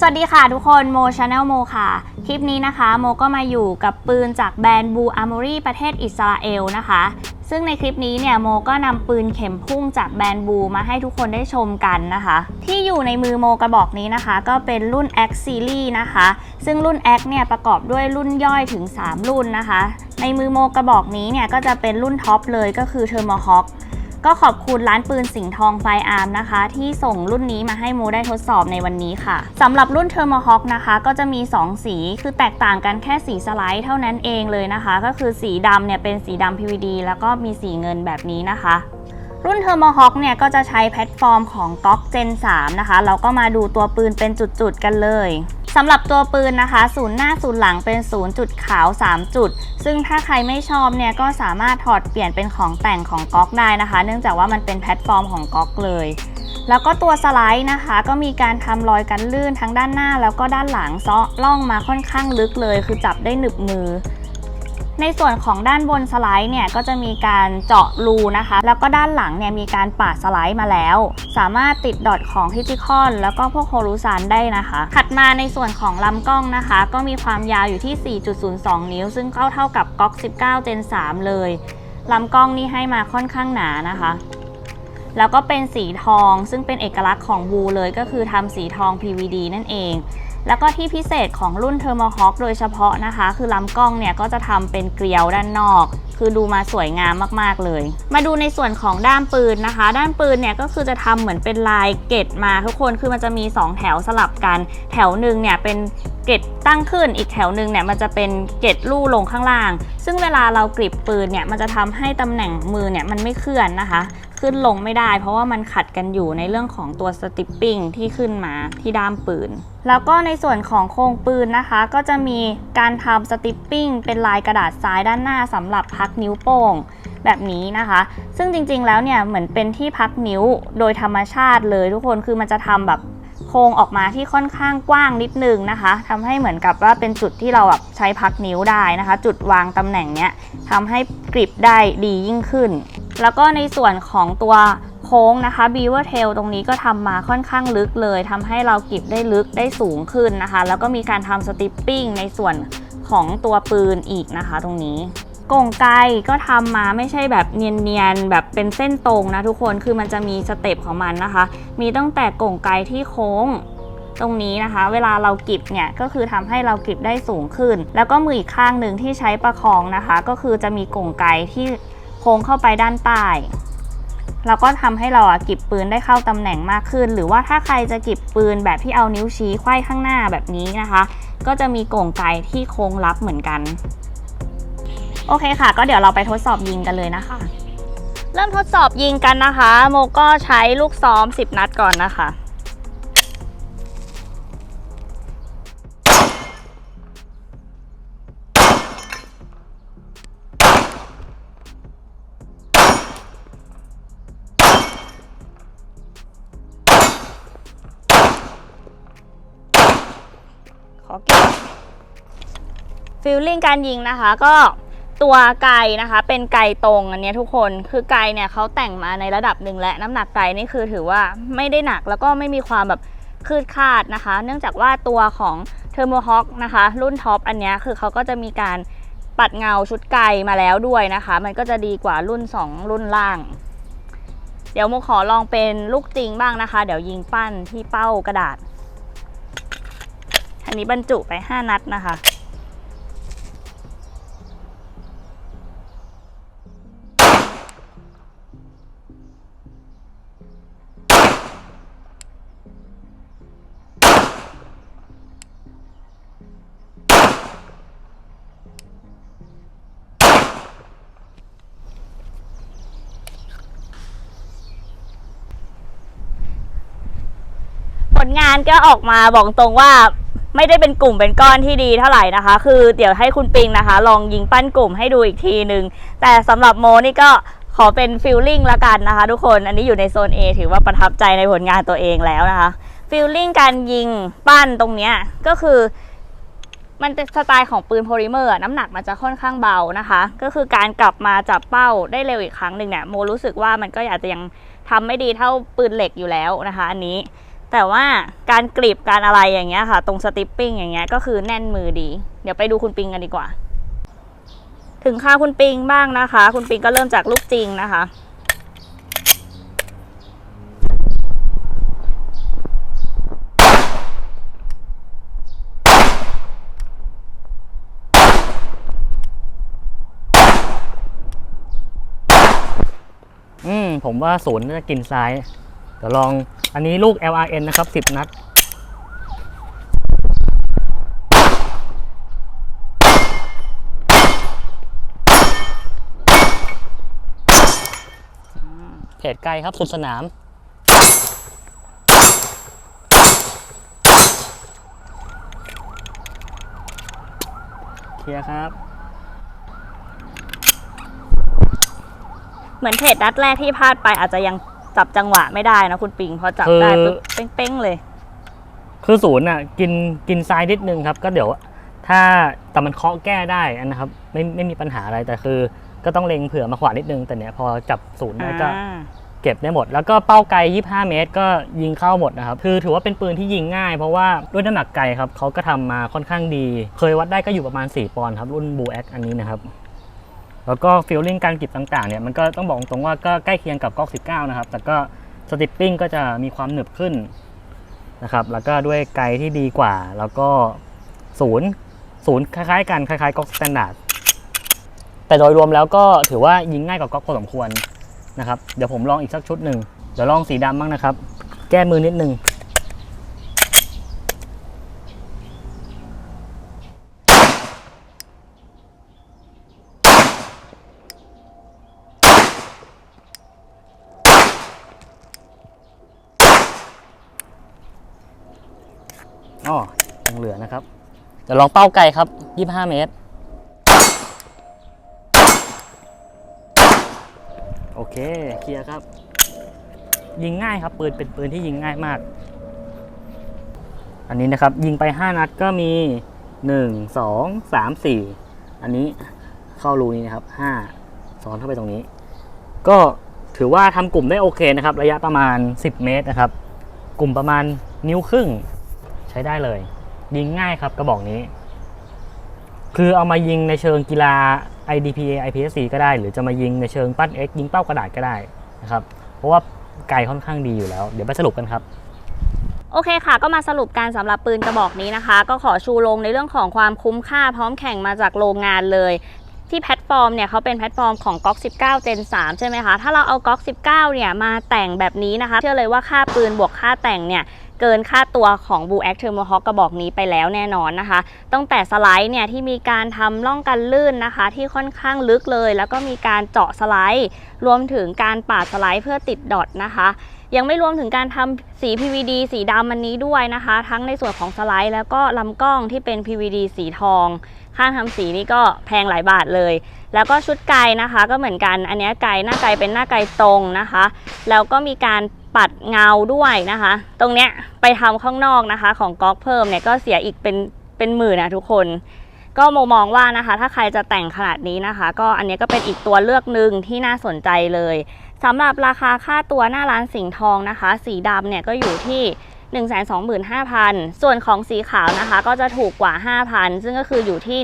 สวัสดีค่ะทุกคนโมชาแนลโมค่ะ คลิปนี้นะคะโมก็มาอยู่กับปืนจากแบรนด์บูอาร์มอรี่ประเทศอิสราเอลนะคะ ซึ่งในคลิปนี้เนี่ยโมก็นำปืนเข็มพุ่งจากแบรนด์บูมาให้ทุกคนได้ชมกันนะคะ ที่อยู่ในมือโมกระบอกนี้นะคะ ก็เป็นรุ่น X Series นะคะ ซึ่งรุ่น X เนี่ยประกอบด้วยรุ่นย่อยถึง 3 รุ่นนะคะ ในมือโมกระบอกนี้เนี่ยก็จะเป็นรุ่นท็อปเลยก็คือ t h e r m o h a w k ก็ขอบคุณร้านปืนสิงห์ทองไฟอาร์มนะคะ ที่ส่งรุ่นนี้มาให้โมได้ทดสอบในวันนี้ค่ะสำหรับรุ่น t h e r m o h a w k นะคะก็จะมี 2 สีคือแตกต่างกันแค่สีสไลด์เท่านั้นเองเลยนะคะ ก็คือสีดำเนี่ยเป็นสีดำ PVD แล้วก็มีสีเงินแบบนี้นะคะรุ่น t h e r m o h a w k เนี่ยก็จะใช้แพลตฟอร์มของ GOG Gen 3 นะคะ เราก็มาดูตัวปืนเป็นจุดๆกันเลย สำหรับตัวปืนนะคะ ศูนย์หน้าศูนย์หลังเป็นศูนย์จุดขาว 3 จุด ซึ่งถ้าใครไม่ชอบเนี่ยก็สามารถถอดเปลี่ยนเป็นของแต่งของก๊อกได้นะคะ เนื่องจากว่ามันเป็นแพลตฟอร์มของก๊อกเลย แล้วก็ตัวสไลด์นะคะ ก็มีการทำรอยกันลื่นทั้งด้านหน้า แล้วก็ด้านหลังซาะล่องมาค่อนข้างลึกเลย คือจับได้หนึบมือ ในส่วนของด้านบนสไลด์เนี่ยก็จะมีการเจาะรูนะคะ แล้วก็ด้านหลังเนี่ยมีการปาดสไลด์มาแล้ว สามารถติดดอทของทิจิคอน แล้วก็พวกโฮลูซานได้นะคะ ถัดมาในส่วนของลำกล้องนะคะ ก็มีความยาวอยู่ที่ 4.02 นิ้ว ซึ่งเข้าเท่ากับก๊อก19 Gen 3 เลยลำกล้องนี่ให้มาค่อนข้างหนานะคะแล้วก็เป็นสีทองซึ่งเป็นเอกลักษณ์ของบูเลยก็คือทำสีทอง PVD นั่นเอง แล้วก็ที่พิเศษของรุ่น t h e r m o h a w k โดยเฉพาะนะคะ คือลำกล้องเนี่ยก็จะทำเป็นเกลียวด้านนอก คือดูมาสวยงามมากๆเลย มาดูในส่วนของด้ามปืนนะคะ ด้านปืนเนี่ยก็คือจะทำเหมือนเป็นลายเกตมาทุกคนคือมันจะมี 2 แถวสลับกัน แถวหนึ่งเนี่ยเป็นเกตตั้งขึ้นอีกแถวหนึ่งเนี่ยมันจะเป็นเกตลู่ลงข้างล่าง ซึ่งเวลาเรากริบปืนเนี่ยมันจะทำให้ตำแหน่งมือเนี่ยมันไม่เคลื่อนนะคะ ขึ้นลงไม่ได้ เพราะว่ามันขัดกันอยู่ในเรื่องของตัวสติปปิ้งที่ขึ้นมาที่ด้ามปืน แล้วก็ในส่วนของโครงปืนนะคะ ก็จะมีการทำสติปปิ้งเป็นลายกระดาษทรายด้านหน้าสำหรับพักนิ้วโป้งแบบนี้นะคะ ซึ่งจริงๆแล้วเนี่ยเหมือนเป็นที่พักนิ้วโดยธรรมชาติเลยทุกคนคือมันจะทำแบบโครงออกมาที่ค่อนข้างกว้างนิดนึงนะคะทำให้เหมือนกับว่าเป็นจุดที่เราแบบใช้พักนิ้วได้นะคะ จุดวางตำแหน่งเนี้ยทำให้กริบได้ดียิ่งขึ้น แล้วก็ในส่วนของตัวโค้งนะคะ beaver tail ตรงนี้ก็ทำมาค่อนข้างลึกเลยทำให้เราเกิบได้ลึกได้สูงขึ้นนะคะ แล้วก็มีการทำสติปปิ้งในส่วนของตัวปืนอีกนะคะ ตรงนี้กงไกก็ทำมาไม่ใช่แบบเนียนๆแบบเป็นเส้นตรงนะทุกคนคือมันจะมีสเต็ปของมันนะคะ มีตั้งแต่กงไกที่โค้ง ตรงนี้นะคะ เวลาเรากิบเนี่ยก็คือทำให้เรากิบได้สูงขึ้น แล้วก็มืออีกข้างหนึ่งที่ใช้ประคองนะคะ ก็คือจะมีกงไกที่ ค้งเข้าไปด้านใต้เราก็ทำให้เราอะกิบปืนได้เข้าตำแหน่งมากขึ้น หรือว่าถ้าใครจะกิบปืนแบบที่เอานิ้วชี้ไขว้ข้างหน้าแบบนี้นะคะ ก็จะมีก่งไกที่โค้งรับเหมือนกัน โอเคค่ะ ก็เดี๋ยวเราไปทดสอบยิงกันเลยนะคะ เริ่มทดสอบยิงกันนะคะ โมก็ใช้ลูกซ้อม 10 นัดก่อนนะคะ เก็บฟิลลิ่งการยิงนะคะ ก็ตัวไกนะคะ เป็นไกตรงอันเนี้ยทุกคนคือไกเนี่ยเขาแต่งมาในระดับหนึ่งและน้ำหนักไกนี่คือถือว่าไม่ได้หนักแล้วก็ไม่มีความแบบคืดคาดนะคะ เนื่องจากว่าตัวของเทอร์โมฮอคนะคะ รุ่นท็อปอันเนี้ยคือเขาก็จะมีการปัดเงาชุดไกมาแล้วด้วยนะคะ มันก็จะดีกว่ารุ่น 2 รุ่นล่าง เดี๋ยวโมขอลองเป็นลูกจริงบ้างนะคะ เดี๋ยวยิงปั้นที่เป้ากระดาษ นนี้บรรจุไป 5 นัดนะคะ ผลงานก็ออกมาบอกตรงว่า ไม่ได้เป็นกลุ่มเป็นก้อนที่ดีเท่าไหร่นะคะ คือเดี๋ยวให้คุณปิงนะคะ ลองยิงปั้นกลุ่มให้ดูอีกทีหนึ่งแต่สำหรับโมนี่ก็ขอเป็นฟิลลิ่งละกันนะคะทุกคนอันนี้อยู่ในโซน A ถือว่าประทับใจในผลงานตัวเองแล้วนะคะฟิลลิ่งการยิงปั้นตรงเนี้ยก็คือมันสไตล์ของปืนโพลิเมอร์น้ำหนักมันจะค่อนข้างเบานะคะ ก็คือการกลับมาจับเป้าได้เร็วอีกครั้งหนึ่งเนี่ยโมรู้สึกว่ามันก็อาจจะยังทำไม่ดีเท่าปืนเหล็กอยู่แล้วนะคะ อันนี้ แต่ว่าการกรีบการอะไรอย่างเงี้ยค่ะ ตรงสติปปิ้งอย่างเงี้ยก็คือแน่นมือดี เดี๋ยวไปดูคุณปิงกันดีกว่า ถึงค่าคุณปิงบ้างนะคะ คุณปิงก็เริ่มจากลูกจริงนะคะอืมผมว่าศูนย์น่าจะกินซ้าย เดี๋ยวลองอันนี้ลูก LRN นะครับ 10 นัด เพจไกลครับ สุดสนาม เคลียร์ครับ เหมือนเทรดนัดแรกที่พลาดไปอาจจะยัง จับจังหวะไม่ได้นะคุณปิงพอจับได้คือ ปุ๊บเป้งๆเลย คือศูนย์อะกินกินซ้ายนิดนึงครับ ก็เดี๋ยว ถ้าแต่มันเคาะแก้ได้นะครับ ไม่ไม่มีปัญหาอะไรแต่คือ ก็ต้องเล็งเผื่อมาขวานิดนึงแต่เนี้ยพอจับศูนย์ได้ก็ อ่า เก็บได้หมด แล้วก็เป้าไกล 25 เมตร ก็ยิงเข้าหมดนะครับ คือถือว่าเป็นปืนที่ยิงง่าย เพราะว่าด้วยน้ำหนักไกลครับเขาก็ทำมาค่อนข้างดี เคยวัดได้ก็อยู่ประมาณ 4 ปอนด์ครับ รุ่นบูแอคอันนี้นะครับ แล้วก็ฟิลลิ่งการกิบต่างๆเนี่ยมันก็ต้องบอกตรงว่าก็ใกล้เคียงกับก๊อก 19 นะครับ แต่ก็สติปปิ้งก็จะมีความหนึบขึ้นนะครับแล้วก็ด้วยไกลที่ดีกว่า แล้วก็ศูนย์ศูนย์คล้ายๆกันคล้ายๆก๊อกสแตนดาร์ดแต่โดยรวมแล้วก็ถือว่ายิงง่ายกว่าก๊อกพอสมควรนะครับเดี๋ยวผมลองอีกสักชุดหนึ่งเดี๋ยวลองสีดำบ้างนะครับ แก้มือนิดนึง อ๋อยังเหลือนะครับเดี๋ยวลองเป้าไกลครับ 25 เมตร โอเค เคลียร์ครับ ยิงง่ายครับ ปืนเป็นปืนที่ยิงง่ายมาก อันนี้นะครับ ยิงไป 5 นัดก็มี 1 2 3 4 อันนี้เข้ารูนี้นะครับ 5 ซ้อนเข้าไปตรงนี้ ก็ถือว่าทำกลุ่มได้โอเคนะครับ ระยะประมาณ 10 เมตรนะครับ กลุ่มประมาณนิ้วครึ่ง ช้ได้เลย ยิงง่ายครับกระบอกนี้ คือเอามายิงในเชิงกีฬา IDPA IPSC ก็ได้ หรือจะมายิงในเชิงปั้น X ยิงเป้ากระดาษก็ได้นะครับ เพราะว่าไกลค่อนข้างดีอยู่แล้ว เดี๋ยวไปสรุปกันครับโอเคค่ะ ก็มาสรุปการสำหรับปืนกระบอกนี้นะคะ ก็ขอชูลงในเรื่องของความคุ้มค่าพร้อมแข่งมาจากโรงงานเลย ที่แพลตฟอร์มเนี่ยเขาเป็นแพลตฟอร์มของ GOG 19 Gen 3 ใช่ไหมคะ ถ้าเราเอา GOG 19 เนี่ยมาแต่งแบบนี้นะคะ เชื่อเลยว่าค่าปืนบวกค่าแต่งเนี่ย เกินค่าตัวของ Blue Act Thermohawk กระบอกนี้ไปแล้วแน่นอนนะคะ ตั้งแต่สไลด์เนี่ยที่มีการทำร่องกันลื่นนะคะ ที่ค่อนข้างลึกเลย แล้วก็มีการเจาะสไลด์ รวมถึงการปาดสไลด์เพื่อติดดอทนะคะ ยังไม่รวมถึงการทำสี PVD สีดำอันนี้ด้วยนะคะ ทั้งในส่วนของสไลด์ แล้วก็ลำกล้องที่เป็น PVD สีทอง ค่าทำสีนี่ก็แพงหลายบาทเลย แล้วก็ชุดไกนะคะ ก็เหมือนกัน อันนี้ไกหน้าไกเป็นหน้าไกตรงนะคะ แล้วก็มีการปัดเงาด้วยนะคะ ตรงเนี้ยไปทำข้างนอกนะคะ ของก๊อกเพิ่มเนี่ยก็เสียอีกเป็นเป็นหมื่นนะทุกคนก็โมมองว่านะคะ ถ้าใครจะแต่งขนาดนี้นะคะ ก็อันนี้ก็เป็นอีกตัวเลือกหนึ่งที่น่าสนใจเลย สำหรับราคาค่าตัวหน้าร้านสิงห์ทองนะคะ สีดำเนี่ยก็อยู่ที่ 125,000 ส่วนของสีขาวนะคะก็จะถูกกว่า 5,000 ซึ่งก็คืออยู่ที่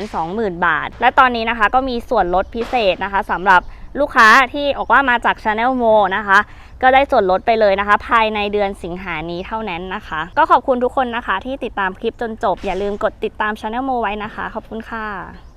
120,000 บาท และตอนนี้นะคะก็มีส่วนลดพิเศษนะคะสำหรับลูกค้าที่ออกว่ามาจาก Channel Mo นะคะ ก็ได้ส่วนลดไปเลยนะคะ ภายในเดือนสิงหานี้เท่านั้นนะคะ ก็ขอบคุณทุกคนนะคะที่ติดตามคลิปจนจบ อย่าลืมกดติดตาม Channel Mo ไว้นะคะ ขอบคุณค่ะ